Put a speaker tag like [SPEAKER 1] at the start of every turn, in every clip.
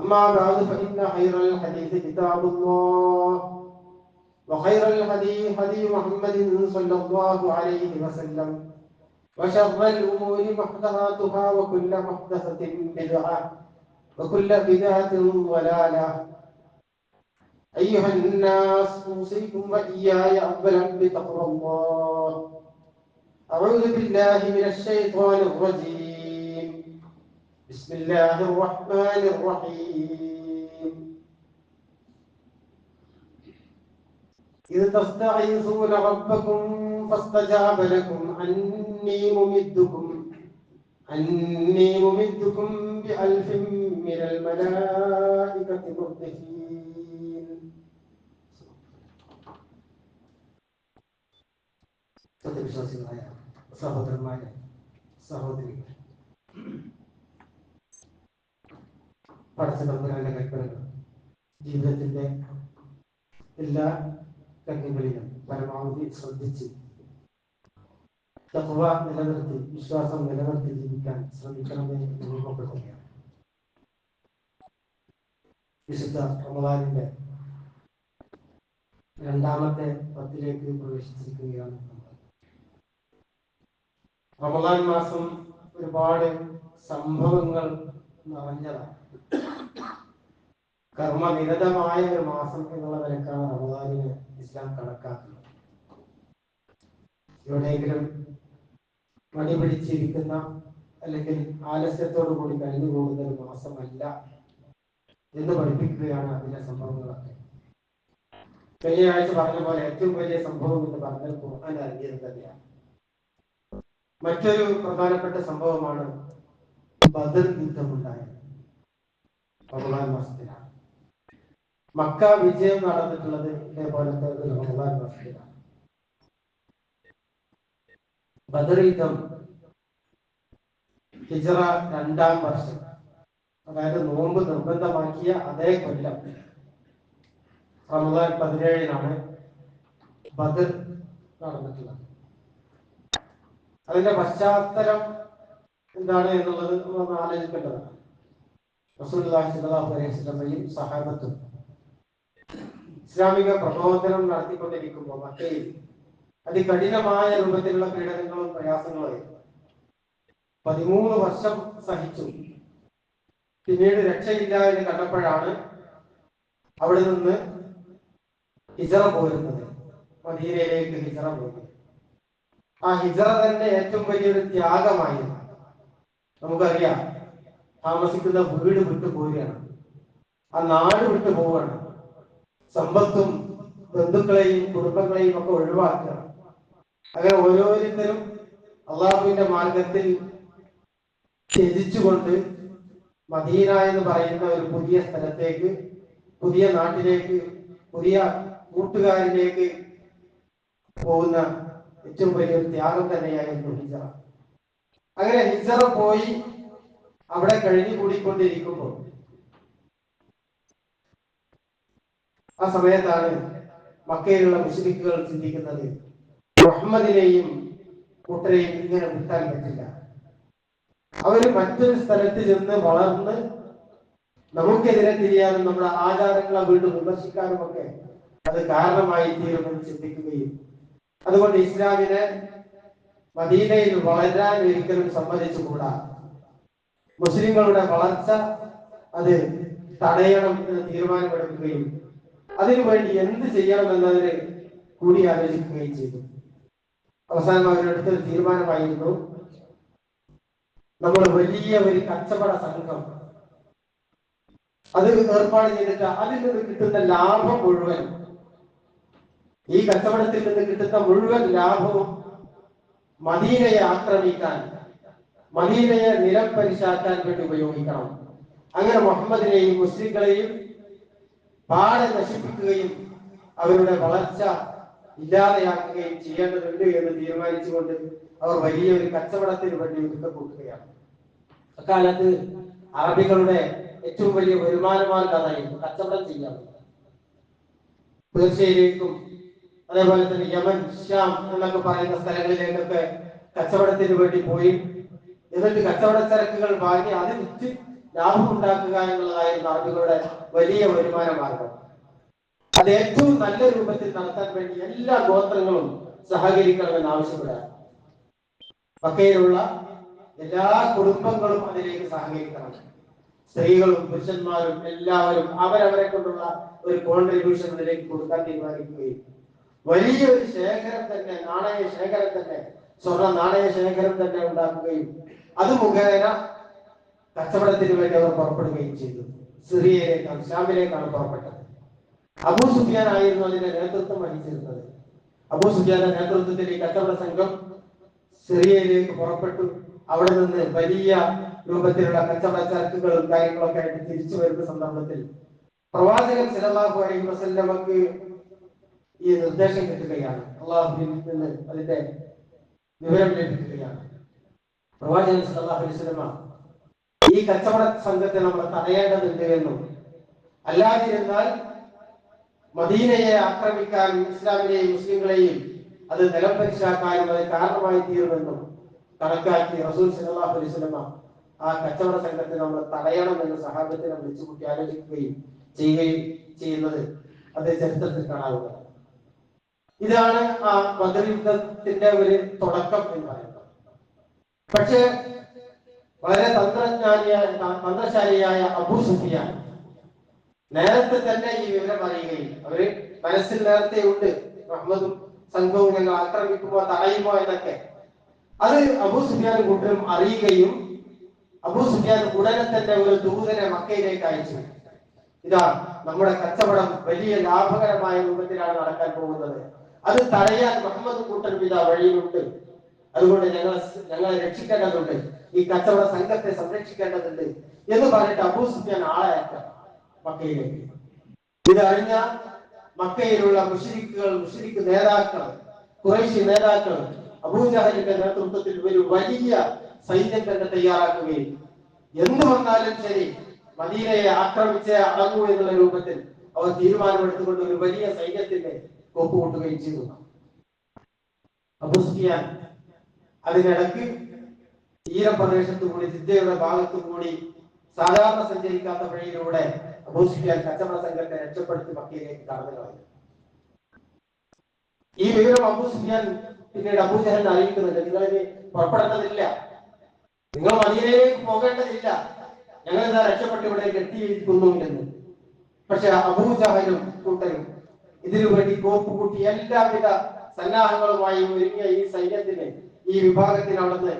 [SPEAKER 1] أما بعد فإن خير الحديث كتاب الله وخير الهدي هدي محمد صلى الله عليه وسلم وشر الأمور محدثاتها وكل محدثة بدعة وكل بدعة ضلالة. أيها الناس أوصيكم وإياي أولا بتقوى الله. أعوذ بالله من الشيطان الرجيم. بسم الله الرحمن الرحيم إذ تستغيثون ربكم فاستجاب لكم أني ممدكم أني ممدكم بألف من الملائكة مردفين സത്യവിശ്വാസികളായ സഹോദരന്മാരെ പടച്ചതമ്പുരാന്റെ കൽപ്പനകൾ ജീവിതത്തിന്റെ എല്ലാ രംഗങ്ങളിലും പരമാവധി ശ്രദ്ധിച്ച് തത്വ നിലനിർത്തി വിശ്വാസം നിലനിർത്തി ജീവിക്കാൻ ശ്രമിക്കണമെന്ന് രൂപപ്പെടുകയാണ് വിശുദ്ധ റമദാനിന്റെ രണ്ടാമത്തെ പത്തിലേക്ക് പ്രവേശിച്ചിരിക്കുകയാണ് റമദാൻ മാസം ഒരുപാട് സംഭവങ്ങൾ നിറഞ്ഞതാണ് കർമ്മനിരതമായ ഒരു മാസം എന്നുള്ള നിലക്കാണ് റമദാനിന് ഇസ്ലാം കണക്കാക്കുന്നത്. എവിടെയെങ്കിലും പണി പിടിച്ചിരിക്കുന്ന അല്ലെങ്കിൽ ആലസ്യത്തോടു കൂടി കഴിഞ്ഞു പോകുന്ന ഒരു മാസമല്ല എന്ന് പഠിപ്പിക്കുകയാണ് അതിന്റെ സംഭവങ്ങളൊക്കെ. കഴിഞ്ഞ ആഴ്ച പറഞ്ഞ പോലെ ഏറ്റവും വലിയ സംഭവം എന്ന് പറഞ്ഞാൽ ഖുർആൻ ഇറങ്ങിയത് തന്നെയാണ്. മറ്റൊരു പ്രധാനപ്പെട്ട സംഭവമാണ് ബദർ യുദ്ധമുണ്ടായത് റമദാൻ മാസത്തിലാണ്. മക്ക വിജയം നടന്നിട്ടുള്ളത് ഇതേപോലത്തെ ഒരു റമദാൻ മാസത്തിലാണ്. ബദർ യുദ്ധം ഹിജറ രണ്ടാം വർഷം അതായത് നോമ്പ് നിർബന്ധമാക്കിയ അതേ കൊല്ലം റമദാൻ പതിനേഴിനാണ് ബദർ നടന്നിട്ടുള്ളത്. അതിന്റെ പശ്ചാത്തലം എന്താണ് എന്നുള്ളത് നമ്മൾ ആലോചിക്കേണ്ടതാണ്. സഹാബത്തും ഇസ്ലാമിക പ്രബോധനം നടത്തിക്കൊണ്ടിരിക്കുമ്പോൾ മക്കയിൽ അതികഠിനമായ രൂപത്തിലുള്ള പീഡനങ്ങളും പ്രയാസങ്ങളും പതിമൂന്ന് വർഷം സഹിച്ചു. പിന്നീട് രക്ഷയില്ല എന്ന് കണ്ടപ്പോഴാണ് അവിടെ നിന്ന് ഹിജറ പോരുന്നത്. മദീനയിലേക്ക് ഹിജറ പോയത് ആ ഹിജറ തന്നെ ഏറ്റവും വലിയൊരു ത്യാഗമായിരുന്നു. നമുക്കറിയാം താമസിക്കുന്ന വീട് വിട്ടു പോവുകയാണ് ആ നാട് വിട്ടു പോവുകയാണ് സമ്പത്തും ബന്ധുക്കളെയും കുടുംബങ്ങളെയും ഒക്കെ ഒഴിവാക്കുകയാണ് അങ്ങനെ ഓരോരുത്തരും അള്ളാഹുവിന്റെ മാർഗത്തിൽ ത്യജിച്ചുകൊണ്ട് മദീന എന്ന് പറയുന്ന ഒരു പുതിയ സ്ഥലത്തേക്ക് പുതിയ നാട്ടിലേക്ക് പുതിയ കൂട്ടുകാരിലേക്ക് പോകുന്ന ഏറ്റവും വലിയൊരു ത്യാഗം തന്നെയായിരുന്നു ഹിജറ. അങ്ങനെ ഹിജറ പോയി അവിടെ കഴിഞ്ഞു കൂടിക്കൊണ്ടിരിക്കുമ്പോൾ ആ സമയത്താണ് മക്കയിലുള്ള മുസ്ലിക്കുകൾ ചിന്തിക്കുന്നത് മുഹമ്മദിനെയും കൂട്ടരെയും ഇങ്ങനെ വിട്ടാൻ പറ്റില്ല. അവർ മറ്റൊരു സ്ഥലത്ത് ചെന്ന് വളർന്ന് നമുക്കെതിരെ തിരിയാനും നമ്മുടെ ആചാരങ്ങളെ വീണ്ടും വിമർശിക്കാനും ഒക്കെ അത് കാരണമായി തീരുമെന്ന് ചിന്തിക്കുകയും അതുകൊണ്ട് ഇസ്ലാമിനെ മദീനയിൽ വളരാൻ ഒരിക്കലും സമ്മതിച്ചുകൂടാ. മുസ്ലിങ്ങളുടെ വളർച്ച അത് തടയണം എന്ന് തീരുമാനമെടുക്കുകയും അതിനുവേണ്ടി എന്ത് ചെയ്യണം എന്നതിന് കൂടിയാലോചിക്കുകയും ചെയ്തു. അവസാനം അവരെടുത്തൊരു തീരുമാനമായിരുന്നു. നമ്മൾ വലിയ ഒരു കച്ചവട സംഘം അത് ഏർപ്പാട് ചെയ്തിട്ട് അതിൽ നിന്ന് കിട്ടുന്ന ലാഭം മുഴുവൻ ഈ കച്ചവടത്തിൽ നിന്ന് കിട്ടുന്ന മുഴുവൻ ലാഭവും മദീനയെ ആക്രമിക്കാൻ മദീനയെ നിലം പരിശാക്കാൻ വേണ്ടി ഉപയോഗിക്കണം. അങ്ങനെ മുഹമ്മദിനെയും മുസ്ലിങ്ങളെയും പാടെ നശിപ്പിക്കുകയും അവരുടെ വളർച്ച ഇല്ലാതെയാക്കുകയും ചെയ്യേണ്ടതുണ്ട് എന്ന് തീരുമാനിച്ചുകൊണ്ട് അവർ വലിയ ഒരു കച്ചവടത്തിന് വേണ്ടി ഒരുക്കപ്പെടുകയാണ് അക്കാലത്ത് അറബികളുടെ ഏറ്റവും വലിയ വരുമാന അതായിരുന്നു കച്ചവടം ചെയ്യാറുണ്ട് പേർഷ്യയിലേക്കും അതേപോലെ തന്നെ യമൻ ശ്യാം എന്നൊക്കെ പറയുന്ന സ്ഥലങ്ങളിലേക്കൊക്കെ കച്ചവടത്തിന് വേണ്ടി പോയി. എന്നിട്ട് കച്ചവട ചരക്കുകൾ വാങ്ങി അത് വിറ്റ് ലാഭം ഉണ്ടാക്കുക എന്നുള്ളതായിരുന്നു അറബികളുടെ വലിയ വരുമാന മാർഗം. അത് ഏറ്റവും നല്ല രൂപത്തിൽ നടത്താൻ വേണ്ടി എല്ലാ ഗോത്രങ്ങളും സഹകരിക്കണമെന്ന് ആവശ്യപ്പെടാൻ. മക്കയിലുള്ള എല്ലാ കുടുംബങ്ങളും അതിലേക്ക് സഹകരിക്കണം. സ്ത്രീകളും പുരുഷന്മാരും എല്ലാവരും അവരവരെ കൊണ്ടുള്ള ഒരു കോൺട്രിബ്യൂഷൻ അതിലേക്ക് കൊടുക്കാൻ തീരുമാനിക്കുകയും വലിയൊരു ശേഖരം തന്നെ നാണയ ശേഖരം തന്നെ സ്വർണ നാണയ ശേഖരം തന്നെ ഉണ്ടാക്കുകയും അത് മുഖേന കച്ചവടത്തിന് വേണ്ടി അവർ പുറപ്പെടുകയും ചെയ്തു. സിറിയയിലേക്കാണ് ഷാമിലേക്കാണ് പുറപ്പെട്ടത്. അബൂ സുഫിയാൻ ആയിരുന്നു അതിന്റെ നേതൃത്വം വഹിച്ചിരുന്നത്. അബൂ സുഫിയാന്റെ നേതൃത്വത്തിൽ ഈ കച്ചവട സംഘം സിറിയയിലേക്ക് പുറപ്പെട്ടു. അവിടെ നിന്ന് വലിയ രൂപത്തിലുള്ള കച്ചവട ചരക്കുകളും കാര്യങ്ങളൊക്കെ ആയിട്ട് തിരിച്ചു വരുന്ന സന്ദർഭത്തിൽ പ്രവാചകൻ സല്ലല്ലാഹു അലൈഹി വസല്ലമക്ക് ഈ നിർദ്ദേശം കിട്ടുകയാണ്. അള്ളാഹുവിൽ നിന്ന് അതിന്റെ വിവരം ലഭിക്കുകയാണ്. പ്രവാചകൻ വസല്ലമ ഈ കച്ചവട സംഘത്തെ നമ്മൾ തടയേണ്ടതുണ്ട് എന്നും അല്ലാതിരുന്നാൽ മദീനയെ ആക്രമിക്കാൻ ഇസ്ലാമിനെയും മുസ്ലിങ്ങളെയും അത് നിലംപരിശാക്കാനും അത് കാരണമായി തീരുമെന്നും കണക്കാക്കി റസൂൽ വസല്ലമ ആ കച്ചവട സംഘത്തെ നമ്മൾ തടയണമെന്ന് സഹാബത്തിനെ വിളിച്ചുകൂട്ടി ആലോചിക്കുകയും ചെയ്യുകയും ചെയ്യുന്നത് അത് ചരിത്രത്തിൽ കാണാവുന്നത് ഇതാണ് ആ ബദർ യുദ്ധത്തിന്റെ ഒരു തുടക്കം എന്ന് പറയുന്നത്. പക്ഷേ വളരെ തന്ത്രജ്ഞാനിയായ തന്ത്രശാലിയായ അബു സുഫിയാൻ നേരത്തെ തന്നെ ഈ വിവരം അറിയുകയും അവർ മനസ്സിൽ നേരത്തെ ഉണ്ട്. മുഹമ്മദും സംഘവും ഞങ്ങൾ ആക്രമിക്കുമോ തടയുമോ എന്നൊക്കെ. അത് അബു സുഫിയാൻ കൂട്ടരും അറിയുകയും അബു സുഫിയാൻ ഉടനെ തന്നെ ഒരു ദൂതനെ മക്കയിലേക്ക് അയച്ചു. ഇതാ നമ്മുടെ കച്ചവടം വലിയ ലാഭകരമായ രൂപത്തിലാണ് നടക്കാൻ പോകുന്നത്. അത് തടയാൻ മുഹമ്മദ് കൂട്ടൻ പിത വഴിയിലുണ്ട് അതുകൊണ്ട് ഞങ്ങൾ ഞങ്ങളെ രക്ഷിക്കേണ്ടതുണ്ട്. ഈ കച്ചവട സംഘത്തെ സംരക്ഷിക്കേണ്ടതുണ്ട് എന്ന് പറഞ്ഞിട്ട് അബൂ സുഫിയാൻ ആളെ അയക്കാം. മക്കയിലേക്ക്. ഇതറിഞ്ഞ മക്കയിലുള്ള മുഷരിക്കുകൾ മുഷരിക്ക് നേതാക്കൾ കുറേശ്ശി നേതാക്കൾ അബൂജഹലിന്റെ നേതൃത്വത്തിൽ ഒരു വലിയ സൈന്യം തന്നെ തയ്യാറാക്കുകയും എന്ത് വന്നാലും ശരി മദീനയെ ആക്രമിച്ചേ അടങ്ങൂ എന്നുള്ള രൂപത്തിൽ അവർ തീരുമാനമെടുത്തുകൊണ്ട് ഒരു വലിയ സൈന്യത്തിന്റെ കോപ്പുകൂട്ടുകയും ചെയ്തു. അബൂസ്ഫിയാൻ അതിനിടക്ക് തീരപ്രദേശത്തു കൂടി ജിദ്ദയുടെ ഭാഗത്തു കൂടി സാധാരണ സഞ്ചരിക്കാത്ത വഴിയിലൂടെ അബൂസ്ഫിയാൻ കച്ചവട സംഘത്തെ രക്ഷപ്പെടുത്തി മക്കയിലേക്ക് കടന്നു കളഞ്ഞു ഈ വിവരം അബൂസ്ഫിയാൻ പിന്നീട് അബൂജഹലിനെ അറിയിക്കുന്നുണ്ട്. നിങ്ങൾ ഇനി പുറപ്പെടേണ്ടതില്ല. നിങ്ങൾ മദീനയിലേക്ക് പോകേണ്ടതില്ല. ഞങ്ങൾ ഇതാ രക്ഷപ്പെട്ട് ഇവിടെ എത്തിയിരിക്കുന്നു എന്ന്. പക്ഷെ അബൂജഹലും കൂട്ടരും വേണ്ടി കോപ്പ് എല്ലാവിധ സന്നാഹങ്ങളുമായി ഒരുങ്ങിയ ഈ സൈന്യത്തിന് ഈ വിഭാഗത്തിന് അവിടുന്ന്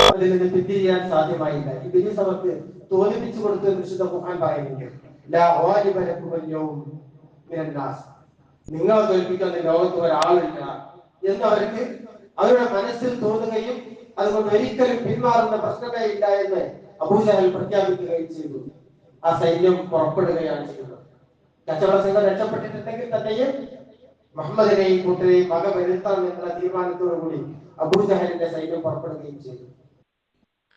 [SPEAKER 1] അതിൽ നിന്ന് പിന്തിരിയാൻ സാധ്യമായില്ല. ഇതിന് അവർക്ക് തോന്നിപ്പിച്ചു കൊടുത്ത് വിശുദ്ധ ഖുർആൻ പറയുന്നുണ്ട്. ലാ ഗാലിബ ലക്കും അൽ-യൗം മിനൻ നാസ്. നിങ്ങളെ തോൽപ്പിക്കുന്ന ലോകത്ത് ഒരാളില്ല എന്ന് അവർക്ക് അവരുടെ മനസ്സിൽ തോന്നുകയും അതുകൊണ്ട് ഒരിക്കലും പിന്മാറുന്ന പ്രശ്നമേ ഇല്ല എന്ന് അബൂജഹൽ പ്രഖ്യാപിക്കുകയും ചെയ്തു. ആ സൈന്യം പുറപ്പെടുകയാണ് ചെയ്യുന്നത് കച്ചവട സംഘം രക്ഷപ്പെട്ടിട്ടുണ്ടെങ്കിൽ തന്നെയും മുഹമ്മദിനെയും കൂട്ടരെയും വക വരുത്താം എന്ന തീരുമാനത്തോടു കൂടി അബൂജഹലിന്റെ സൈന്യം പുറപ്പെടുകയും ചെയ്തു.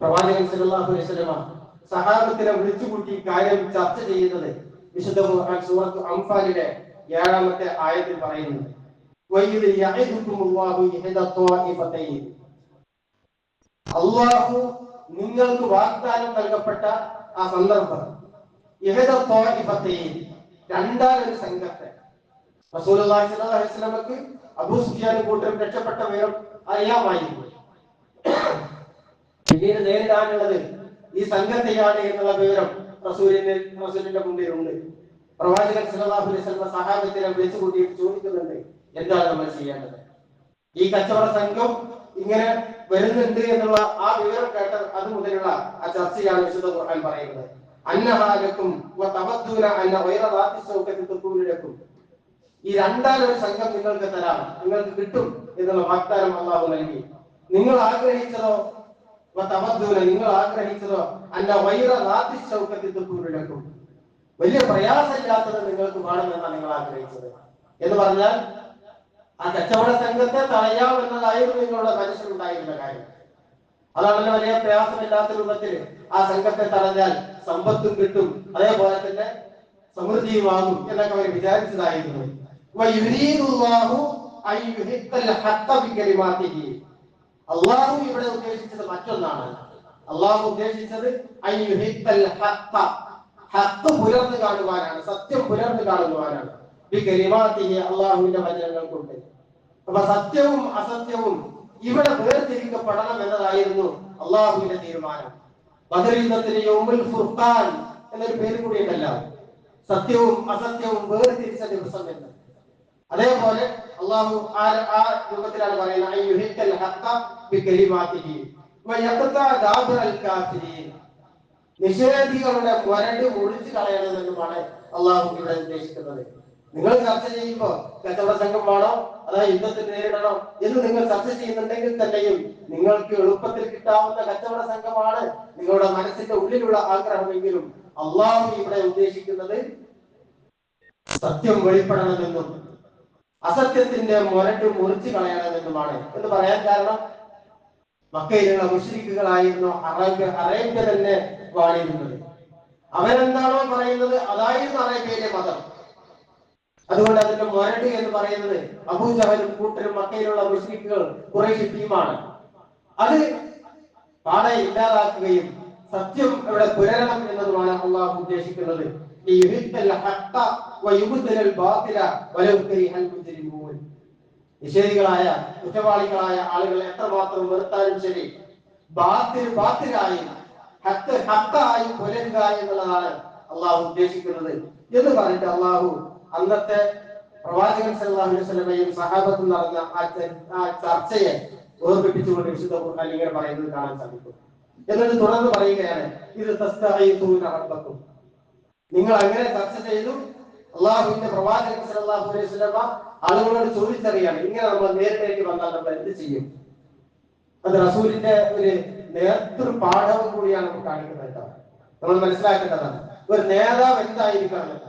[SPEAKER 1] പ്രവാചകൻ സല്ലല്ലാഹു അലൈഹി വസല്ലമ സഹാബത്തിനെ വിളിച്ചുകൂട്ടി കാര്യം ചർച്ച ചെയ്യുന്നത് വിശുദ്ധ ഖുർആൻ സൂറത്ത് അംഫാലിലെ ഏഴാമത്തെ ആയത്തിൽ പറയുന്നു. അള്ളാഹു നിങ്ങൾക്ക് വാഗ്ദാനം നൽകപ്പെട്ട ആ സന്ദർഭം. ഇഹദ ത്വാഇഫതൈൻ ഒരു സംഘത്തെ വസല്ലമക്ക് അബൂ സുഫിയാൻ കൂട്ടരും രക്ഷപ്പെട്ട വിവരം അറിയാമായിരുന്നു. പിന്നീട് നേരിടാനുള്ളത് ഈ സംഘത്തെയാണ് എന്നുള്ള വിവരം റസൂലിന്റെ റസൂലിന്റെ മുമ്പിൽ ഉണ്ട് പ്രവാചകൻ സല്ലല്ലാഹു അലൈഹി വസല്ലം സഹാബത്തിനെ വിളിച്ചു കൂട്ടിയിട്ട് ചോദിക്കുന്നുണ്ട് എന്താണ് നമ്മൾ ചെയ്യേണ്ടത്? ഈ കച്ചവട സംഘം ഇങ്ങനെ വരുന്നുണ്ട് എന്നുള്ള ആ വിവരം കേട്ട അത് മുതലുള്ള ആ ചർച്ചയാണ് വിശുദ്ധ ഖുർആൻ പറയുന്നത്. അന്നഹാലക്കും അന്ന വൈറ ദാത്തി ഈ ഈ രണ്ടാലൊരു സംഘം നിങ്ങൾക്ക് തരാം. നിങ്ങൾക്ക് കിട്ടും എന്നുള്ള വാഗ്ദാനം അള്ളാഹു നൽകി. നിങ്ങൾ ആഗ്രഹിച്ചതോ? തവദ്ദൂന നിങ്ങൾ ആഗ്രഹിച്ചതോ? അന്ന വൈറ ദാത്തി സൗഖ്യത്തിൽ തുക്കൂലിലക്കും വലിയ പ്രയാസമില്ലാത്തത് നിങ്ങൾക്ക് വേണമെന്നാണ് നിങ്ങൾ ആഗ്രഹിച്ചത്. എന്ന് പറഞ്ഞാൽ ആ കച്ചവട സംഘത്തെ തടയാം എന്നതായിരുന്നു നിങ്ങളുടെ മനസ്സിലുണ്ടായിരുന്ന കാര്യം. അതാണല്ലോ വലിയ പ്രയാസമില്ലാത്ത രൂപത്തിൽ ആ സംഘത്തെ തടഞ്ഞാൽ സമ്പത്തും കിട്ടും. അതേപോലെ തന്നെ സമൃദ്ധിയുമാകും എന്നൊക്കെ അവർ വിചാരിച്ചതായിരുന്നു. അള്ളാഹു ഇവിടെ ഉദ്ദേശിച്ചത് മറ്റൊന്നാണ്. അള്ളാഹു ഉദ്ദേശിച്ചത് ഹത്ത് പുലർന്നു കാണുവാനാണ് സത്യം പുലർന്നു കാണുവാനാണ്. അള്ളാഹുവിന്റെ വചനങ്ങൾ കൊണ്ട്. അപ്പൊ സത്യവും അസത്യവും ഇവിടെ വേർതിരിക്കപ്പെടണം എന്നതായിരുന്നു അള്ളാഹുവിന്റെ തീരുമാനം. ബദർ യുദ്ധത്തിന് യൗമുൽ ഫുർഖാൻ എന്നൊരു പേര് കൂടി ഉണ്ടല്ലോ. സത്യവും അസത്യവും വേർതിരിച്ച ദിവസം എന്ന്. അതേപോലെ അള്ളാഹു ആ രൂപത്തിലാണ് പറയുന്നത്. നിഷേധികളുടെ മുരട് ഒഴിച്ചു കളയണമെന്നുമാണ് അള്ളാഹു ഇവിടെ ഉദ്ദേശിക്കുന്നത്. നിങ്ങൾ ചർച്ച ചെയ്യുമ്പോ കച്ചവട സംഘം വേണോ അതായത് യുദ്ധത്തിൽ നേരിടണം എന്ന് നിങ്ങൾ ചർച്ച ചെയ്യുന്നുണ്ടെങ്കിൽ തന്നെയും നിങ്ങൾക്ക് എളുപ്പത്തിൽ കിട്ടാവുന്ന കച്ചവട സംഘമാണ് നിങ്ങളുടെ മനസ്സിന്റെ ഉള്ളിലുള്ള ആഗ്രഹമെങ്കിലും അള്ളാഹു ഇവിടെ ഉദ്ദേശിക്കുന്നത് സത്യം വെളിപ്പെടണമെന്നും അസത്യത്തിന്റെ മുരട്ട് മുറിച്ചു കളയണമെന്നുമാണ്. എന്ന് പറയാൻ കാരണം മക്കയിലുള്ള മുഷരിക്കുകളായിരുന്നു. അറേബ്യ അറേബ്യ തന്നെ വാണിരുന്നത്. അവരെന്താണോ പറയുന്നത്? അതായിരുന്നു അറേബ്യയിലെ മതം. അതുകൊണ്ട് അതിന്റെ മരട് എന്ന് പറയുന്നത് അബൂജഹലും കൂട്ടരും മക്കയിലുള്ള മുസ്ലിക്കുകൾ കുറേശ്ശി ടീമാണ് അത് പാടെ ഇല്ലാതാക്കുകയും സത്യം ഇവിടെ പുരരണം എന്നതുമാണ് അള്ളാഹു ഉദ്ദേശിക്കുന്നത്. നിഷേധികളായ കുറ്റവാളികളായ ആളുകൾ എത്രമാത്രം വെറുത്താലും ശരി ബാത്തിൽ ബാത്തിലായി ഹക്ക് ഹക്കായി പുലരുക എന്നുള്ളതാണ് അള്ളാഹു ഉദ്ദേശിക്കുന്നത് എന്ന് പറഞ്ഞിട്ട് അള്ളാഹു അന്നത്തെ പ്രവാചകൻ സല്ലല്ലാഹു അലൈഹി സഹാബത്തും നടന്ന ആ ചർച്ചയെ ഓർമ്മിപ്പിച്ചുകൊണ്ട് വിശുദ്ധ ഖുർആൻ പറയുന്നത് കാണാൻ സാധിക്കും. എന്നിട്ട് തുടർന്ന് പറയുകയാണ് ഇത് തസ്തഈതൂന റബ്ബക്കും. നിങ്ങൾ അങ്ങനെ ചർച്ച ചെയ്തു അള്ളാഹുവിന്റെ പ്രവാചകൻ സല്ലല്ലാഹു അലൈഹി വസല്ലമ ആളുകളോട് ചോദിച്ചറിയാണ് ഇങ്ങനെ നമ്മൾ നേരിട്ടേക്ക് വന്നാൽ നമ്മൾ എന്ത് ചെയ്യും? അത് റസൂലിന്റെ ഒരു നേതൃ പാഠവും കൂടിയാണ് നമുക്ക് കാണിക്കുന്നത് കേട്ടോ. നമ്മൾ മനസ്സിലാക്കേണ്ടതാണ്. ഒരു നേതാവ് എന്തായിരിക്കണം.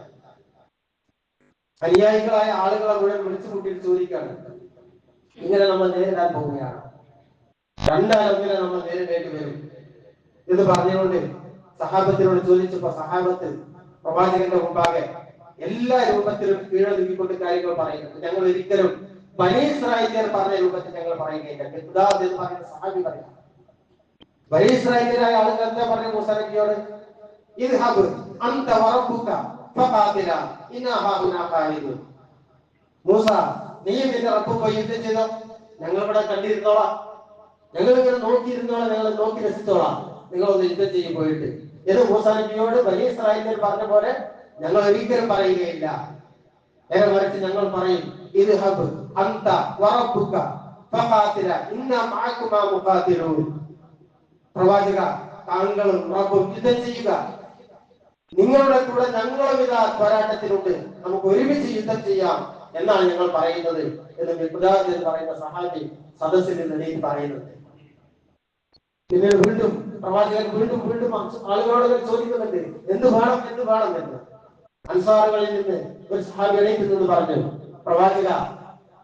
[SPEAKER 1] അനുയായികളായ ആളുകളെ മുഴുവൻ വിളിച്ചു കൂട്ടിയിട്ട് ചോദിക്കാണ് ഇങ്ങനെ നമ്മൾ നേരിടാൻ പോവുകയാണ്. രണ്ടാലങ്ങനെ നമ്മൾ നേരിടേണ്ടി വരും. എന്ന് പറഞ്ഞുകൊണ്ട് സഹാബത്തിനോട് ചോദിച്ചപ്പോ സഹാബത്ത് പ്രവാചകന്റെ മുമ്പാകെ എല്ലാ രൂപത്തിലും കീഴൊതുക്കിക്കൊണ്ട് കാര്യങ്ങൾ പറയുന്നുണ്ട് ഞങ്ങൾ ഒരിക്കലും ബനീസ്രായേലിയർ പറഞ്ഞ രൂപത്തിൽ ഞങ്ങൾ പറയുകയില്ല. എന്ന് പറയുന്ന സഹാബി പറയാം. ബനീസ്രായേലിയരായ ആളുകൾ എന്താ പറഞ്ഞ മൂസനബിയോട് ഇദ്ഹബ് അന്ത വറബ്ബുക. ഫഖാതില ഇന്നാ ഹാഹുനാ ഖാലിദൂൻ മൂസ നീ നിന്റെ റബ്ബ് പോയി യുദ്ധം ചെയ്തോ? ഞങ്ങൾ ഇവിടെ കണ്ടിരുന്നോളാം. ഞങ്ങൾ ഇങ്ങനെ നോക്കിയിരുന്നോളാം ഞങ്ങൾ നോക്കി രസിച്ചോളാം. നിങ്ങൾ ഒന്ന് യുദ്ധം ചെയ്യും പോയിട്ട്. ഇത് മൂസാ വലിയ ഇസ്രായേലിൽ പറഞ്ഞ പോലെ ഞങ്ങൾ ഒരിക്കലും പറയുകയില്ല. നേരെ മറിച്ച് ഞങ്ങൾ പറയും ഇത് ഹബ് അന്ത വറബുക ഫഖാതില ഇന്ന മഅകുമാ മുഖാതിലൂൻ പ്രവാചക താങ്കളും റബ്ബും യുദ്ധം ചെയ്യുക. നിങ്ങളുടെ കൂടെ ഞങ്ങളും ഇതാ പോരാട്ടത്തിലുണ്ട്. നമുക്ക് ഒരുമിച്ച് യുദ്ധം ചെയ്യാം എന്നാണ് ഞങ്ങൾ പറയുന്നത് എന്ന് വിപുലാജൻ പറയുന്ന സഹാബി സദസ്സിൽ നിലയിൽ പറയുന്നുണ്ട്. പിന്നീട് വീണ്ടും പ്രവാചകൻ വീണ്ടും വീണ്ടും ആളുകളോട് ചോദിക്കുന്നുണ്ട് എന്ത് വേണം എന്ത് വേണം എന്ന്? അൻസാറുകളിൽ നിന്ന് ഒരു സഹാബി എണീറ്റ് നിന്ന് പറഞ്ഞു പ്രവാചക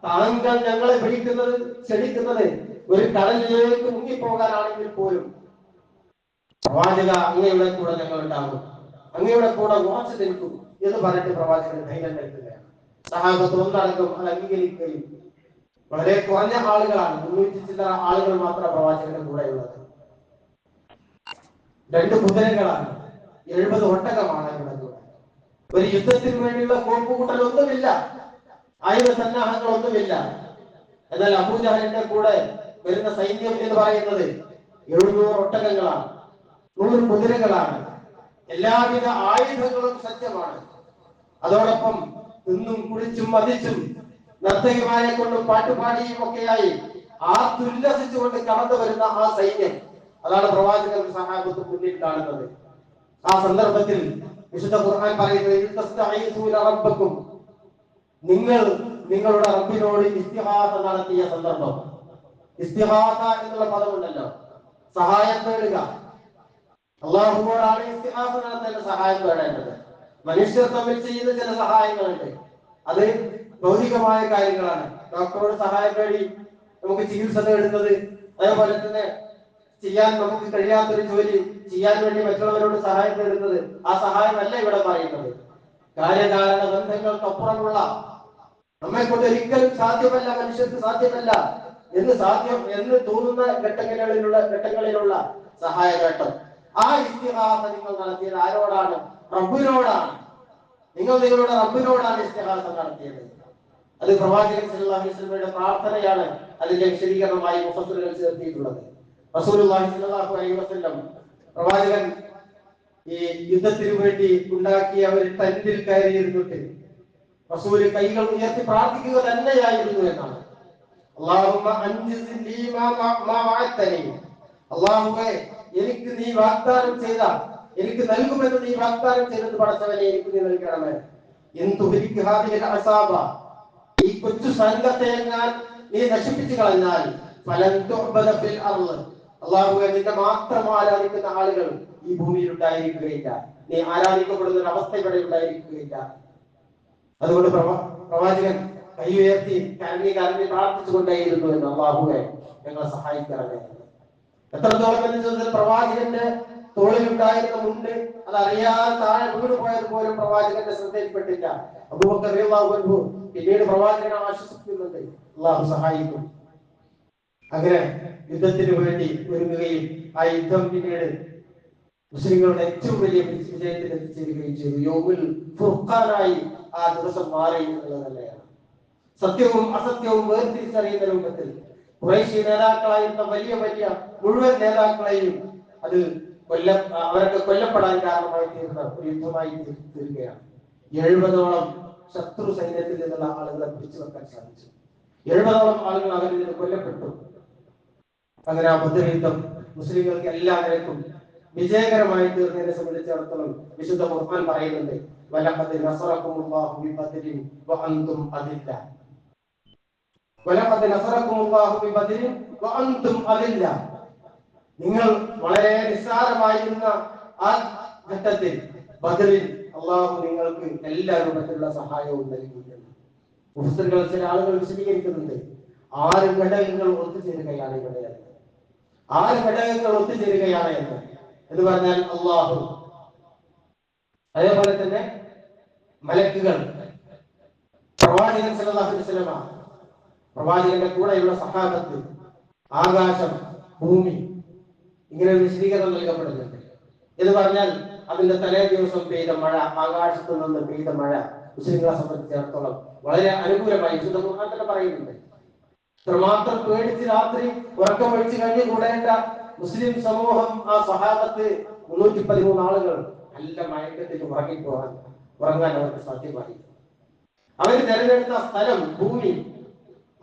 [SPEAKER 1] താങ്കൾ ഞങ്ങളെ പിടിക്കുന്നത് ക്ഷണിക്കുന്നത് ഒരു കടലിലേക്ക് മുങ്ങിപ്പോകാനാണെങ്കിൽ പോലും പ്രവാചക അങ്ങയുടെ കൂടെ ഞങ്ങൾ ഉണ്ടാകും. അങ്ങയുടെ കൂടെ ഉറച്ചു നിൽക്കും എന്ന് പറഞ്ഞിട്ട് പ്രവാചകൻ ധൈര്യം നൽകുകയാണ്. സഹാബത്ത് ഒന്നടങ്കം അത് അംഗീകരിക്കുകയും വളരെ കുറഞ്ഞ ആളുകളാണ് മുന്നൂറ്റി ചില്ലറ ആളുകൾ മാത്രം പ്രവാചകന്റെ കൂടെയുള്ളത്. രണ്ട് കുതിരകളാണ് എഴുപത് ഒട്ടകമാണ് ഇവിടെ കൂടെ ഒരു യുദ്ധത്തിന് വേണ്ടിയുള്ള കോപ്പുകൂട്ടലൊന്നുമില്ല ആയുധ സന്നാഹങ്ങളൊന്നുമില്ല. എന്നാൽ അബൂജഹലിന്റെ കൂടെ വരുന്ന സൈന്യം എന്ന് പറയുന്നത് എഴുന്നൂറ് ഒട്ടകങ്ങളാണ് നൂറ് കുതിരകളാണ്. എല്ലാവിധ ആയുധങ്ങളും സത്യമാണ്. അതോടൊപ്പം തിന്നും കുളിച്ചും മതിച്ചും നർത്തകിമാരെ കൊണ്ടും പാട്ടുപാടിയും ഒക്കെയായി ആർത്തുല്ലസിച്ചുകൊണ്ട് കടന്നു വരുന്ന ആ സൈന്യം അതാണ് പ്രവാചകൻ സഹാബത്ത് മുന്നിൽ കാണുന്നത്. ആ സന്ദർഭത്തിൽ വിശുദ്ധ ഖുർആൻ പറയുന്നത് "ഇദ് തസ്തഈസൂന നിങ്ങൾ നിങ്ങളുടെ റബ്ബിനോട് ഇസ്തിഹാസ നടത്തിയ സന്ദർഭം. ഇസ്തിഹാസ എന്നുള്ള പദമുണ്ടല്ലോ. സഹായം തേടുക. അള്ളാഹുവോടാണ് ഇസ്തിഹാസ നടത്തേണ്ട സഹായം തേടേണ്ടത്. മനുഷ്യർ തമ്മിൽ ചെയ്യുന്ന ചില സഹായങ്ങളുണ്ട്. അത് ഭൗതികമായ കാര്യങ്ങളാണ്. ഡോക്ടറോട് സഹായം തേടി നമുക്ക് ചികിത്സ തേടുന്നത് അതേപോലെ തന്നെ ചെയ്യാൻ നമുക്ക് കഴിയാത്തൊരു ജോലി ചെയ്യാൻ വേണ്ടി മറ്റുള്ളവരോട് സഹായം തേടുന്നത് ആ സഹായമല്ല ഇവിടെ പറയുന്നത്. കാര്യകാരണ ബന്ധങ്ങൾക്കപ്പുറമുള്ള നമ്മെ കൊണ്ട് ഒരിക്കലും സാധ്യമല്ല മനുഷ്യർക്ക് സാധ്യമല്ല എന്ന് സാധ്യം എന്ന് തോന്നുന്ന ഘട്ടങ്ങളിലുള്ള ഘട്ടങ്ങളിലുള്ള സഹായഘട്ടം ആ ഇസ്തിഹാസ നിങ്ങൾ നടത്തിയത് ആരോടാണ്? റബ്ബിനോടാണ്. നിങ്ങൾ നിങ്ങളുടെ റബ്ബിനോടാണ് ഇസ്തിഹാസ നടത്തിയത്. അത് പ്രവാചകൻ സല്ലല്ലാഹു അലൈഹി വസല്ലമയുടെ പ്രാർത്ഥനയാണ് അതിന്റെ വിശദീകരണമായി മുഫസ്സിലുകൾ ചേർത്തിയിട്ടുള്ളത്. റസൂലുള്ളാഹി സ്വല്ലല്ലാഹു അലൈഹി വസല്ലം പ്രവാചകൻ ഈ യുദ്ധത്തിന് വേണ്ടി ഉണ്ടാക്കിയ ഒരു ടെന്റിൽ കയറിയിരുന്നിട്ട് റസൂൽ കൈകൾ ഉയർത്തി പ്രാർത്ഥിക്കുക തന്നെയായിരുന്നു എന്നാണ്. അല്ലാഹുമ്മ അൻജിസ് ലീ മാ എനിക്ക് നീ വാഗ്ദാനം ചെയ്ത എനിക്ക് നൽകുമെന്ന് നീ വാഗ്ദാനം ചെയ്തത് പടച്ചവനെ എനിക്ക് നീ നൽകണമേ. എന്തു അസാബ ഈ കൊച്ചു സംഘത്തെ ഞാൻ നീ നശിപ്പിച്ചു കളഞ്ഞാൽ ഫലൻ തുഅബദ ഫിൽ അർൾ അല്ലാഹുവേ നിന്നെ മാത്രം ആരാധിക്കുന്ന ആളുകൾ ഈ ഭൂമിയിൽ ഉണ്ടായിരിക്കുകയില്ല. നീ ആരാധിക്കപ്പെടുന്ന ഒരു അവസ്ഥ ഇവിടെ ഉണ്ടായിരിക്കുകയില്ല. അതുകൊണ്ട് പ്രവാചകൻ കൈ ഉയർത്തി കരഞ്ഞി കരഞ്ഞി പ്രാർത്ഥിച്ചുകൊണ്ടേയിരുന്നു എന്ന് അള്ളാഹുവെ ഞങ്ങളെ സഹായിക്കണമേ. എത്രത്തോളം എന്ന് പ്രവാചകന്റെ തോളിലുണ്ടായിരുന്ന മുണ്ട് അത് അറിയാതെ താഴെ വീട് പോയത് പോലും പ്രവാചകന്റെ ശ്രദ്ധയിൽപ്പെട്ടില്ല. അൻഹു പിന്നീട് പ്രവാചകനെ ആശ്വസിക്കുന്നുണ്ട് അള്ളാഹു സഹായിക്കും. അങ്ങനെ യുദ്ധത്തിന് വേണ്ടി ഒരുങ്ങുകയും ആ യുദ്ധം പിന്നീട് മുസ്ലിങ്ങളുടെ ഏറ്റവും വലിയ വിജയത്തിൽ എത്തിച്ചേരുകയും ചെയ്തു. യോഗിൽ ഫുർഖാനായി ആ ദിവസം മാറി എന്നുള്ളത് തന്നെയാണ്. സത്യവും അസത്യവും വേർതിരിച്ചറിയുന്ന രൂപത്തിൽ കുറേശ്ശി നേതാക്കളായിരുന്ന വലിയ വലിയ മുഴുവൻ നേതാക്കളെയും അത് കൊല്ല അവരൊക്കെ കൊല്ലപ്പെടാൻ കാരണമായി തീർന്ന ഒരു യുദ്ധമായി തീരുകയാണ്. എഴുപതോളം ശത്രു സൈന്യത്തിൽ നിന്നുള്ള ആളുകളെ പിടിച്ചു വെക്കാൻ സാധിച്ചു. എഴുപതോളം ആളുകൾ അവരിൽ നിന്ന് കൊല്ലപ്പെട്ടു. അങ്ങനെ ആ ബുദ്ധയുദ്ധം യുദ്ധം മുസ്ലിങ്ങൾക്ക് എല്ലാ നിരക്കും വിജയകരമായി തീർന്നതിനെ സംബന്ധിച്ചിടത്തോളം വിശുദ്ധ ഖുർആൻ പറയുന്നുണ്ട് വലഹത്തിൽ വഅൻതും അദില്ല വലഖദ് നസറക്കുമുല്ലാഹു ബിബദരിൻ വഅൻതും അദില്ല നിങ്ങൾ വളരെ നിസ്സാരമായിരുന്ന ആ ഘട്ടത്തിൽ ബദറിൽ അള്ളാഹു നിങ്ങൾക്ക് എല്ലാ രൂപത്തിലുള്ള സഹായവും നൽകിയിട്ടുണ്ട്. ചില ആളുകൾ വിശദീകരിക്കുന്നുണ്ട്. ആറ് ഘടകങ്ങൾ ഒത്തുചേരുകയാണ് ഇവിടെ. ആറ് ഘടകങ്ങൾ ഒത്തുചേരുകയാണ് എന്ന്. എന്ന് പറഞ്ഞാൽ അള്ളാഹു. അതേപോലെ തന്നെ മലക്കുകൾ. പ്രവാചകൻ സല്ലല്ലാഹു അലൈഹി വസല്ലമ പ്രവാചകന്റെ കൂടെയുള്ള സഹാബത്ത് ആകാശം ഭൂമി ഇങ്ങനെ ഒരു വിശദീകരണം നൽകപ്പെടുന്നുണ്ട്. എന്ന് പറഞ്ഞാൽ അതിന്റെ തലേ ദിവസം പെയ്ത മഴ ആകാശത്ത് നിന്ന് പെയ്ത മഴ മുസ്ലിങ്ങളെ സംബന്ധിച്ചിടത്തോളം വളരെ അനുകൂലമായി വിശുദ്ധ തന്നെ പറയുന്നുണ്ട്. ഇത്രമാത്രം പേടിച്ച് രാത്രി ഉറക്കം ഒഴിച്ച് കഴിഞ്ഞ് കൂടേണ്ട മുസ്ലിം സമൂഹം ആ സഹാബത്ത് മുന്നൂറ്റി പതിമൂന്ന് ആളുകൾ നല്ല മയക്കത്തിൽ ഉറങ്ങിപ്പോകാൻ ഉറങ്ങാൻ അവർക്ക് സാധ്യമായി അവർ തിരഞ്ഞെടുത്ത സ്ഥലം ഭൂമി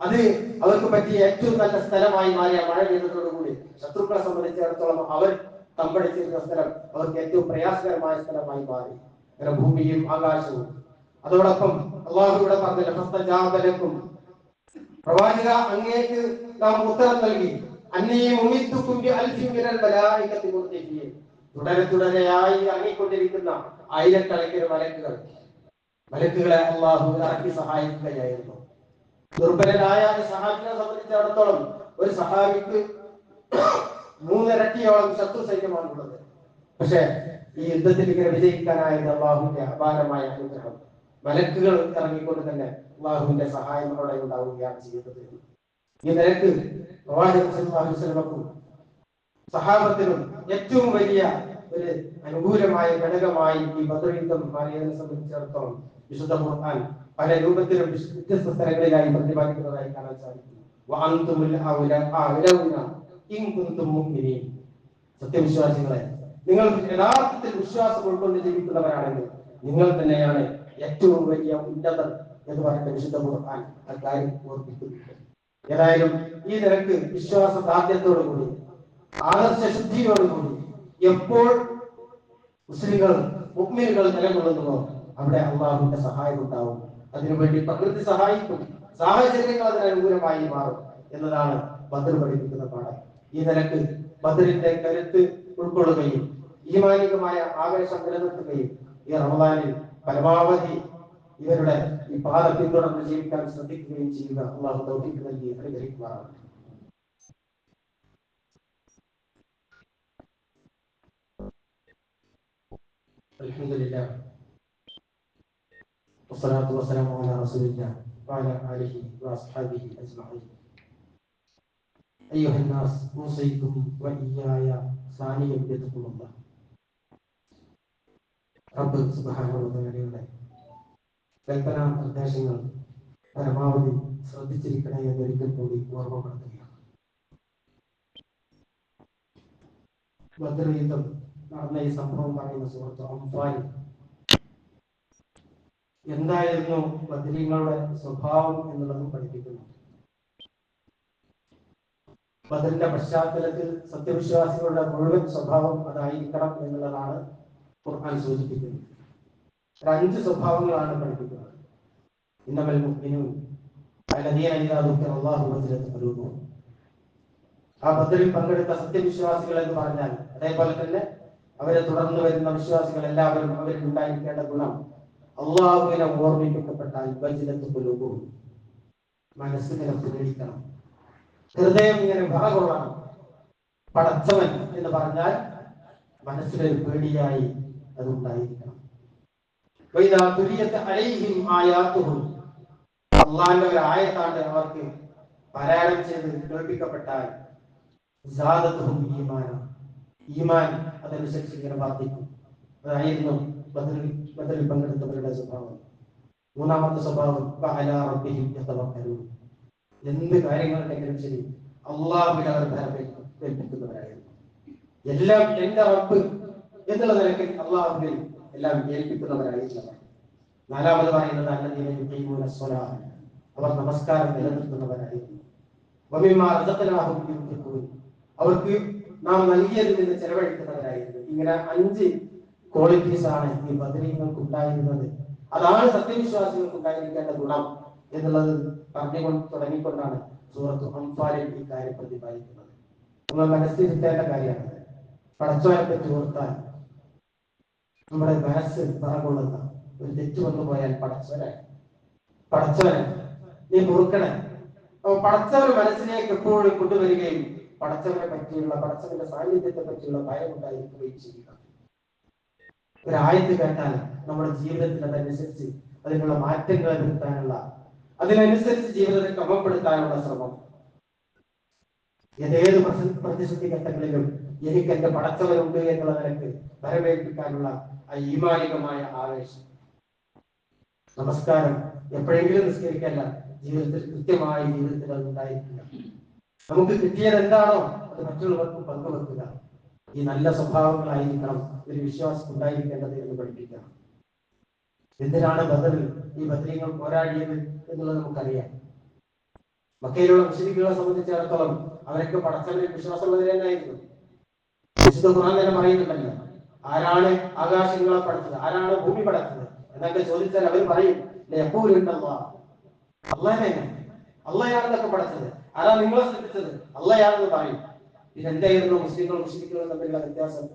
[SPEAKER 1] അത് അവർക്ക് പറ്റിയ ഏറ്റവും നല്ല സ്ഥലമായി മാറിയ മഴ പെയ്തതോടുകൂടി ശത്രുക്കളെ സംബന്ധിച്ചിടത്തോളം അവർ തമ്പടിച്ചിരുന്ന സ്ഥലം അവർക്ക് ഏറ്റവും പ്രയാസകരമായ സ്ഥലമായി മാറി. അങ്ങനെ ഭൂമിയും ആകാശവും. അതോടൊപ്പം അള്ളാഹുവിടെ പറഞ്ഞില്ല പ്രവാചക അങ്ങേക്ക് നാം ഉത്തരം നൽകി. തുടരെ തുടരെയായി ഇറങ്ങിക്കൊണ്ടിരിക്കുന്ന ആയിരക്കണക്കിന് മലക്കുകൾ. മലക്കുകളെ അള്ളാഹു ഇറക്കി സഹായിക്കുകയായിരുന്നു. ദുർബലനായ സഹാബിനെ സംബന്ധിച്ചിടത്തോളം ഒരു സഹാബിക്ക് മൂന്നിരട്ടിയോളം ശത്രു സൈന്യമാണുള്ളത് പക്ഷേ ഈ യുദ്ധത്തിൽ ഇങ്ങനെ വിജയിക്കാനായത് അള്ളാഹുവിന്റെ അപാരമായ അനുഗ്രഹം. മലക്കുകൾ ഇറങ്ങിക്കൊണ്ട് തന്നെ അള്ളാഹുവിന്റെ സഹായം അവിടെ ഉണ്ടാവുകയാണ് ചെയ്യുന്നത് ഈ നിരക്ക് അലൈഹി സഹാബത്തിനും ഏറ്റവും വലിയ ഒരു അനുകൂലമായ ഘടകമായി ഈ ബദർ യുദ്ധം മാറിയതിനെ സംബന്ധിച്ചിടത്തോളം വിശുദ്ധ ഖുർആൻ പല രൂപത്തിലും വ്യത്യസ്ത സ്ഥലങ്ങളിലായി പ്രതിപാദിക്കുന്നതായി കാണാൻ സാധിക്കും വഅൻതുമുൽ ഔല- ഔലൗന ഇൻ കുന്തും മുഅ്മിനീൻ. സത്യവിശ്വാസികളെ നിങ്ങൾ യഥാർത്ഥത്തിൽ വിശ്വാസം ഉൾക്കൊണ്ട് ജീവിക്കുന്നവരാണെങ്കിൽ നിങ്ങൾ തന്നെയാണ് ഏറ്റവും വലിയ ഉന്നതർ എന്ന് പറയുന്ന വിശുദ്ധ ഖുർആൻ അക്കാര്യം ഏതായാലും ഈ നിരക്ക് വിശ്വാസ ദാർഢ്യത്തോടുകൂടി ആദർശ ശുദ്ധിയോടുകൂടി എപ്പോൾ മുസ്ലിങ്ങൾ മുഗ്മിനുകൾ നിലകൊള്ളുന്നുവോ അവിടെ അള്ളാഹുവിന്റെ സഹായം ഉണ്ടാവും. അതിനുവേണ്ടി പ്രകൃതി സഹായിക്കും സാഹചര്യങ്ങൾ അതിന് അനുകൂലമായി മാറും എന്നതാണ് ബദർ പഠിപ്പിക്കുന്ന പാഠം ഈ നിലക്ക് ബദറിന്റെ കരുത്ത് ഉൾക്കൊള്ളുകയും ഈമാനികമായ ആവേശം നിലനിർത്തുകയും ഈ റമദാനിൽ പരമാവധി ഇവരുടെ ഈ പാത പിന്തുടർന്ന് ജീവിക്കാൻ ശ്രദ്ധിക്കുകയും ചെയ്യുക അള്ളാഹു തൗഫീഖ് നൽകി അനുഗ്രഹിക്കുമാറാണ് الحمد لله والصلاة والسلام على رسول الله وعلى آله وأصحابه أجمعين أيها الناس أوصيكم وإياي ثانيا بتقوى الله റബ്ബ് സുബാനുടെ കൽപ്പനാ നിർദ്ദേശങ്ങൾ പരമാവധി ശ്രദ്ധിച്ചിരിക്കണേ എന്ന് ഒരിക്കൽ കൂടി ഓർമ്മപ്പെടുത്തുകയാണ് ബദർ യുദ്ധം നടന്ന ഈ സംഭവം പറയുന്ന സുഹൃത്ത് അംഫാനി എന്തായിരുന്നു ബദരീങ്ങളുടെ സ്വഭാവം എന്നുള്ളതും പഠിപ്പിക്കുന്നു. ബദറിന്റെ പശ്ചാത്തലത്തിൽ സത്യവിശ്വാസികളുടെ മുഴുവൻ സ്വഭാവം അതായിരിക്കണം എന്നുള്ളതാണ് ഖുർആൻ സൂചിപ്പിക്കുന്നത്. അഞ്ച് സ്വഭാവങ്ങളാണ് പഠിപ്പിക്കുന്നത്. ഇന്നമൽ ഖുലൂബുഹും ആ ബദറിൽ പങ്കെടുത്ത സത്യവിശ്വാസികൾ എന്ന് പറഞ്ഞാൽ അതേപോലെ തന്നെ അവരെ തുടർന്ന് വരുന്ന വിശ്വാസികൾ എല്ലാവരും അവരിൽ ഉണ്ടായിരിക്കേണ്ട ഗുണം അള്ളാഹുവിനെ ഓർമ്മിപ്പിക്കപ്പെട്ടാൽ വജിലത്ത് പുലുകും മനസ്സിനെ പേടിക്കണം ഹൃദയം ഇങ്ങനെ വിറകൊള്ളണം. പടച്ചവൻ എന്ന് പറഞ്ഞാൽ മനസ്സിലൊരു പേടിയായി അത് ഉണ്ടായിരിക്കണം. വൈദാ തുരിയത്ത് അലൈഹിം ആയാത്തുഹും. അള്ളാഹിന്റെ ഒരു ആയത്താണ് അവർക്ക് പാരായണം ചെയ്ത് കേൾപ്പിക്കപ്പെട്ടാൽ ഈമാൻ അതനുസരിച്ച് ഇങ്ങനെ വർദ്ധിക്കും. അതായിരുന്നു ബദറിൽ പങ്കെടുത്തവരുടെ സ്വഭാവം. മൂന്നാമത്തെ സ്വഭാവം എന്ത് കാര്യങ്ങളുണ്ടെങ്കിലും ശരി ഭരമേൽപ്പിക്കുന്നവരായിരുന്നു എല്ലാം റബ്ബ് എല്ലാം അവർ നമസ്കാരം അവർക്ക് നാം നൽകിയതിൽ നിന്ന് ചെലവഴിക്കുന്നവരായിരുന്നു. ഇങ്ങനെ അഞ്ച് ക്വാളിറ്റീസ് ആണ് ഈ ബദരീങ്ങൾക്ക് ഉണ്ടായിരുന്നത് അതാണ് സത്യവിശ്വാസികൾക്ക് ഉണ്ടായിരിക്കേണ്ട ഗുണം എന്നുള്ളത് പറഞ്ഞുകൊണ്ട് തുടങ്ങിക്കൊണ്ടാണ് സൂറത്ത് അംഫാലിൽ ഈ കാര്യം പ്രതിപാദിക്കുന്നത്. നമ്മൾ മനസ്സിരുത്തേണ്ട കാര്യമാണ്. പടച്ചോനെ പറ്റി ഓർത്താൽ നമ്മുടെ മനസ്സ് പറകൊള്ളുന്ന ഒരു തെറ്റ് വന്നു പോയാൽ പടച്ചവനെ പടച്ചവനെ നീ പൊറുക്കണേ അപ്പൊ പടച്ചവൻ മനസ്സിലേക്ക് എപ്പോഴും കൊണ്ടുവരികയും പടച്ചവനെ പറ്റിയുള്ള പടച്ചവന്റെ സാന്നിധ്യത്തെ പറ്റിയുള്ള ഭയം ഉണ്ടായിരിക്കുകയും ചെയ്യുക. ഒരായത്ത് കേട്ടാൽ നമ്മുടെ ജീവിതത്തിൽ അതനുസരിച്ച് അതിനുള്ള മാറ്റങ്ങൾ വരുത്താനുള്ള അതിനനുസരിച്ച് ജീവിതത്തെ ക്രമപ്പെടുത്താനുള്ള ശ്രമം. ഏതേത് പ്രതിസന്ധി ഘട്ടങ്ങളിലും എനിക്ക് എന്റെ പടച്ചവരുണ്ട് എന്നുള്ള നിലയ്ക്ക് വരവേൽപ്പിക്കാനുള്ള ആ ഈമാനികമായ ആവേശം. നമസ്കാരം. എപ്പോഴെങ്കിലും നിസ്കരിക്കല്ല ജീവിതത്തിൽ കൃത്യമായി ജീവിതത്തിൽ അത് ഉണ്ടായിരിക്കുക. നമുക്ക് കിട്ടിയത് എന്താണോ അത് മറ്റുള്ളവർക്കും പങ്കുവെക്കുക. ഈ നല്ല സ്വഭാവങ്ങളായിരിക്കണം ഒരു വിശ്വാസം ഉണ്ടായിരിക്കേണ്ടത് എന്ന് പഠിപ്പിക്കാം. എന്തിനാണ് ബദറിൽ ഈ ബദ്രീങ്ങൾ പോരാടിയത് എന്നുള്ളത് നമുക്കറിയാം. മക്കയിലുള്ള മുസ്ലിങ്ങളെ സംബന്ധിച്ചിടത്തോളം അവരൊക്കെ പടച്ചവരെ വിശ്വാസമുള്ളവർ തന്നെയായിരുന്നു. വിശുദ്ധ ഖുർആൻ തന്നെ പറയുന്നുണ്ടല്ലോ ആരാണ് ആകാശങ്ങളെ പടച്ചത്? ആരാണ് ഭൂമി പടച്ചത്? എന്നൊക്കെ ചോദിച്ചാൽ അവർ പറയും അള്ളാഹനെ അള്ളയാണെന്നൊക്കെ പടച്ചത്? ആരാ നിങ്ങളെ സൃഷ്ടിച്ചത്? അള്ളയാണെന്ന് പറയും. പിന്നെ മുസ്ലിങ്ങൾ മുസ്ലിങ്ങളും തമ്മിലുള്ള വ്യത്യാസം?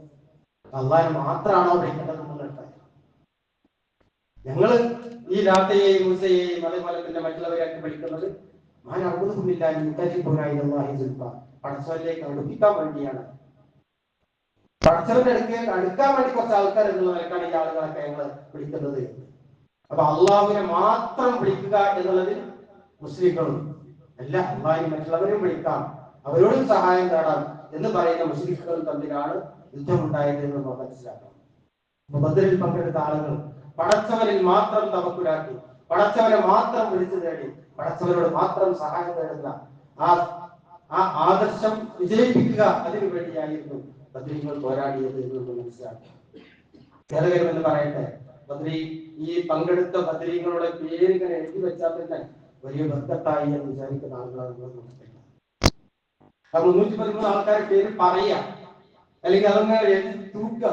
[SPEAKER 1] അള്ളാഹിനെ മാത്രമാണോ നമ്മൾ കാര്യം. ഞങ്ങൾ ഈ രാത്രിയെയും മുസയെയും അതേപോലെ തന്നെ മറ്റുള്ളവരെയൊക്കെ പഠിക്കുന്നത് മാൻ അറുപതുമില്ലായി പടച്ചവരിലേക്ക് അടുപ്പിക്കാൻ വേണ്ടിയാണ്. പടച്ചവന്റെ അടുക്കേക്ക് അടുക്കാൻ വേണ്ടി കുറച്ച് ആൾക്കാർ എന്നുള്ള നിലക്കാണ് ഈ ആളുകളൊക്കെ ഞങ്ങൾ വിളിക്കുന്നത്. അപ്പൊ അള്ളാഹുവിനെ മാത്രം വിളിക്കുക എന്നുള്ളത് മുസ്ലിങ്ങളും അല്ല അള്ളാഹിനെ മറ്റുള്ളവരും വിളിക്കാം. അവരോടും സഹായം തേടാം. എന്ന് പറയുന്ന മുസ്ലിങ്ങൾ തമ്മിലാണ് യുദ്ധമുണ്ടായത് എന്ന് നമ്മൾ മനസ്സിലാക്കണം. ബദറിൽ പങ്കെടുത്ത ആളുകൾ പടച്ചവരിൽ മാത്രം തവക്കുലാക്കി പടച്ചവരെ മാത്രം വിളിച്ചു തേടി പടച്ചവരോട് മാത്രം സഹായം തേടുന്ന ആ ആ ആദർശം വിജയിപ്പിക്കുക അതിനു വേണ്ടിയായിരുന്നു ബദ്രീങ്ങൾ പോരാടിയത് എന്ന് നമ്മൾ മനസ്സിലാക്കി എന്ന് പറയട്ടെ ബദ്രി ഈ പങ്കെടുത്ത ബദ്രീങ്ങളുടെ പേര് ഇങ്ങനെ എഴുതി വെച്ചാൽ തന്നെ വലിയ ബന്ധത്തായി എന്ന് വിചാരിക്കുന്ന ആളുകളാണ് നമ്മൾ നോക്കില്ല നൂറ്റി പതിമൂന്ന് ആൾക്കാർ പേര് പറയാ. അല്ലെങ്കിൽ തൂക്കുക.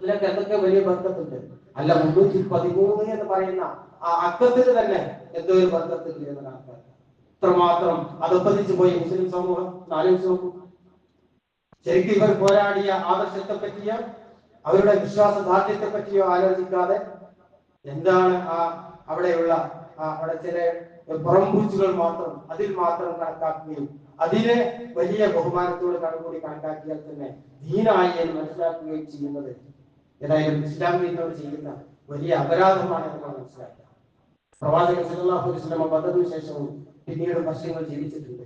[SPEAKER 1] അതിലൊക്കെ എന്തൊക്കെ വലിയ ബന്ധത്തുണ്ട്? അല്ല മുന്നൂറ്റി പതിമൂന്ന് എന്ന് പറയുന്ന ആ അക്കത്തിന് തന്നെ എന്തോ ഒരു ബന്ധത്തില്ല എന്ന് കണക്കാക്കുക ഇത്രമാത്രം അതപ്പതിച്ചു പോയി മുസ്ലിം സമൂഹം ആലോചിച്ച് നോക്കും. ശരിക്കും ഇവർ പോരാടിയ ആദർശത്തെ പറ്റിയോ അവരുടെ വിശ്വാസ ദാർഢ്യത്തെ പറ്റിയോ ആലോചിക്കാതെ എന്താണ് ആ അവിടെയുള്ള ആ അവിടെ ചില പുറംപൂച്ചുകൾ മാത്രം അതിൽ മാത്രം കണക്കാക്കുകയും അതിനെ വലിയ ബഹുമാനത്തോട് കണക്കൂടി കണക്കാക്കിയാൽ തന്നെ ദീനായി എന്ന് മനസ്സിലാക്കുകയും ചെയ്യുന്നത് ഏതായാലും ഇസ്ലാമിനോട് ചെയ്യുന്ന വലിയ അപരാധമാണ് എന്ന് നമ്മൾ മനസ്സിലാക്കുക. പ്രവാചകൻ വസല്ലം ബദറിന് ശേഷവും പിന്നീട് വർഷങ്ങൾ ജീവിച്ചിട്ടുണ്ട്.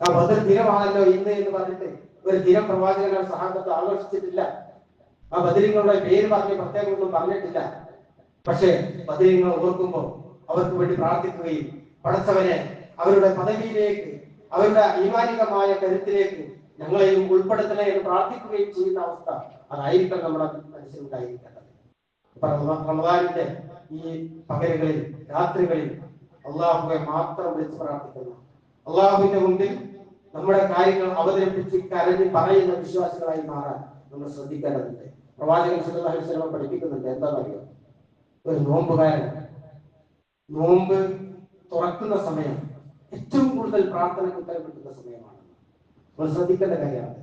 [SPEAKER 1] ആ ബദർ ദിനമാണല്ലോ ഇന്ന് എന്ന് പറഞ്ഞിട്ട് ഒരു ദിനം പ്രവാചകനെ സഹാബത്ത് ആഘോഷിച്ചിട്ടില്ല. ആ ബദരിങ്ങളുടെ പേര് പറഞ്ഞ് പ്രത്യേകമൊന്നും പറഞ്ഞിട്ടില്ല. പക്ഷേ ബദരിങ്ങൾ ഓർക്കുമ്പോൾ അവർക്ക് വേണ്ടി പ്രാർത്ഥിക്കുകയും പടച്ചവനെ അവരുടെ പദവിയിലേക്ക് അവരുടെ ഈമാനികമായ കരുത്തിലേക്ക് ഞങ്ങളെയും ഉൾപ്പെടുത്തണേ എന്ന് പ്രാർത്ഥിക്കുകയും ചെയ്യുന്ന അവസ്ഥ അതായിരിക്കണം നമ്മുടെ മനസ്സിലുണ്ടായിരിക്കേണ്ടത് റമദാനിന്റെ ഈ പകലുകളിൽ രാത്രികളിൽ അള്ളാഹുവെ മാത്രം വിളിച്ച് പ്രാർത്ഥിക്കുന്നു. അള്ളാഹുവിന്റെ മുമ്പിൽ നമ്മുടെ കാര്യങ്ങൾ അവതരിപ്പിച്ച് കരഞ്ഞ് പറയുന്ന വിശ്വാസികളായി മാറാൻ നമ്മൾ ശ്രദ്ധിക്കേണ്ടതുണ്ട്. പ്രവാചകൻ വസല്ലം പഠിപ്പിക്കുന്നുണ്ട് എന്താണെന്നറിയോ? ഒരു നോമ്പുകാരൻ നോമ്പ് തുറക്കുന്ന സമയം ഏറ്റവും കൂടുതൽ പ്രാർത്ഥനയ്ക്ക് ഉത്തരം കിട്ടുന്ന സമയമാണ്. നമ്മൾ ശ്രദ്ധിക്കേണ്ട കാര്യമാണ്.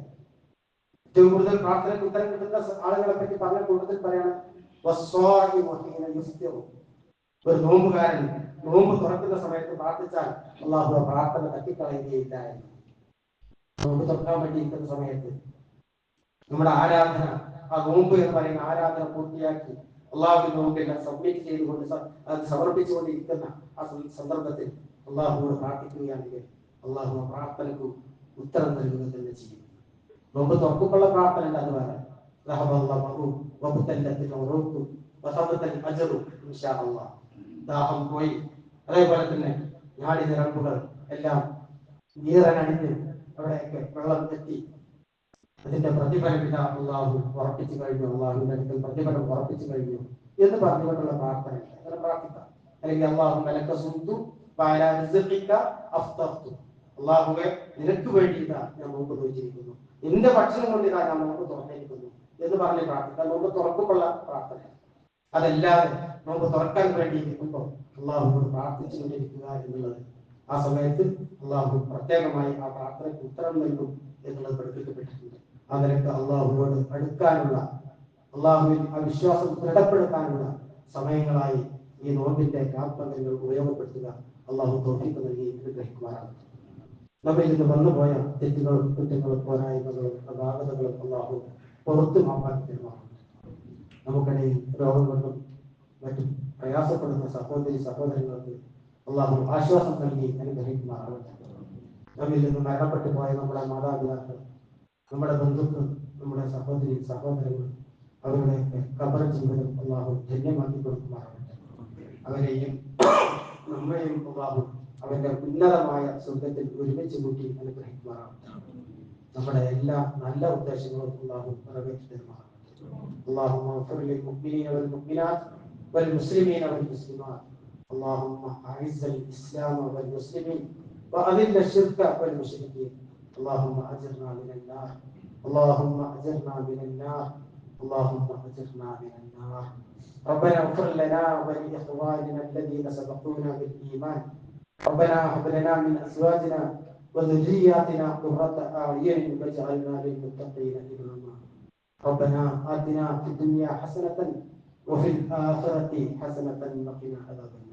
[SPEAKER 1] ഏറ്റവും കൂടുതൽ പ്രാർത്ഥനയ്ക്ക് ഉത്തരം കിട്ടുന്ന ആളുകളെ പറ്റി പറഞ്ഞ കൂടുതൽ പറയാണ്. ഒരു നോമ്പുകാരൻ നോമ്പ് തുറക്കുന്ന സമയത്ത് പ്രാർത്ഥിച്ചാൽ അള്ളാഹു പ്രാർത്ഥന തട്ടിക്കളയുകയില്ല നോമ്പ് തുറക്കാൻ വേണ്ടി ഇരിക്കുന്ന സമയത്ത് നമ്മുടെ ആരാധന ആ നോമ്പ് എന്ന് പറയുന്ന ആരാധന പൂർത്തിയാക്കി അള്ളാഹുവിന് നമുക്കെല്ലാം സബ്മിറ്റ് ചെയ്തുകൊണ്ട് അത് സമർപ്പിച്ചുകൊണ്ടിരിക്കുന്ന ആ സന്ദർഭത്തിൽ അള്ളാഹുവോട് പ്രാർത്ഥിക്കുകയാണെങ്കിൽ അള്ളാഹു പ്രാർത്ഥനയ്ക്ക് ഉത്തരം നൽകുക തന്നെ ചെയ്യും. നമുക്ക് തുറക്കുള്ള പ്രാർത്ഥന അത് വേറെ ദാഹം പോയി. അതേപോലെ തന്നെ ഞാടി നിറമ്പുകൾ എല്ലാം നീറനടിഞ്ഞ് അവിടെയൊക്കെ വെള്ളം തെറ്റി അതിന്റെ പ്രതിഫലം ഇതാ അള്ളാഹു ഉറപ്പിച്ചു കഴിഞ്ഞു. അള്ളാഹുവിന്റെ അടുക്കൽ പ്രതിഫലം ഉറപ്പിച്ചു കഴിഞ്ഞു എന്ന് പറഞ്ഞുകൊണ്ടുള്ള പ്രാർത്ഥന അങ്ങനെ പ്രാർത്ഥിക്കാം. അല്ലെങ്കിൽ അള്ളാഹു മലക്ക സുന്തു അള്ളാഹുവെ നിനക്ക് വേണ്ടി ഇതാ ഞാൻ നോക്ക് നോക്കിയിരിക്കുന്നു നിന്റെ ഭക്ഷണം കൊണ്ട് ഇതാ ഞാൻ നോക്ക് തുറന്നിരിക്കുന്നു എന്ന് പറഞ്ഞ് പ്രാർത്ഥിക്കാം. നോക്ക് തുറക്കുമ്പോഴുള്ള പ്രാർത്ഥന അതല്ലാതെ നമുക്ക് തുറക്കാൻ വേണ്ടി ഇരിക്കുമ്പോൾ അള്ളാഹുവോട് പ്രാർത്ഥിച്ചുകൊണ്ടിരിക്കുക എന്നുള്ളത് ആ സമയത്ത് അള്ളാഹു പ്രത്യേകമായി ആ പ്രാർത്ഥനയ്ക്ക് ഉത്തരം നൽകും എന്നുള്ളത് പഠിപ്പിക്കപ്പെട്ടിട്ടുണ്ട്. ആ നിലയ്ക്ക് അള്ളാഹുവോട് അടുക്കാനുള്ള അള്ളാഹുവിൽ ആ വിശ്വാസം ദൃഢപ്പെടുത്താനുള്ള സമയങ്ങളായി ഈ നോമ്പിന്റെ കാപ്പകങ്ങൾ ഉപയോഗപ്പെടുത്തുക അള്ളാഹു തോഫിക്ക് നൽകി അനുഗ്രഹിക്കുമാറാണ്. നമ്മിൽ നിന്ന് വന്നുപോയ തെറ്റുകളും കുറ്റങ്ങളും പോരായ്മകളും അഗാധതകളും അള്ളാഹു പുറത്തു മാപ്പാക്കി തരുമാറാണ്. നമുക്കിടയിൽ രോഗം കൊണ്ടും മറ്റും പ്രയാസപ്പെടുന്ന സഹോദരി സഹോദരങ്ങൾക്ക് അള്ളാഹു ആശ്വാസം നൽകി അനുഗ്രഹിക്കുമാറാവട്ടെ. നമ്മിൽ നിന്ന് മരണപ്പെട്ടു പോയ നമ്മുടെ മാതാപിതാക്കൾ നമ്മുടെ ബന്ധുക്കൾ നമ്മുടെ സഹോദരി സഹോദരങ്ങൾ അവരുടെയൊക്കെ കബറ ജീവിതം അള്ളാഹു ധന്യമാക്കി കൊടുക്കുമാറാവട്ടെ അവരെയും നമ്മയും അള്ളാഹു അവന്റെ ഉന്നതമായ സ്വർഗത്തിൽ ഒരുമിച്ച് കൂട്ടി അനുഗ്രഹിക്കുമാറാവട്ടെ നമ്മുടെ എല്ലാ നല്ല ഉദ്ദേശങ്ങളും അള്ളാഹു നിറവേറ്റി തരുമാറാവട്ടെ اللهم اغفر للمؤمنين والمؤمنات والمسلمين والمسلمات اللهم اعز الاسلام والمسلمين واذل الشرك والمشركين اللهم أجرنا من النار. اللهم أجرنا من النار. اللهم أجرنا من النار. ربنا اغفر لنا ولإخواننا الذين سبقونا بالإيمان. ربنا هب لنا من أزواجنا وذرياتنا قرة أعين واجعلنا للمتقين إماما. ربنا آتنا في الدنيا حسنة وفي الآخرة حسنة وقنا عذاب النار.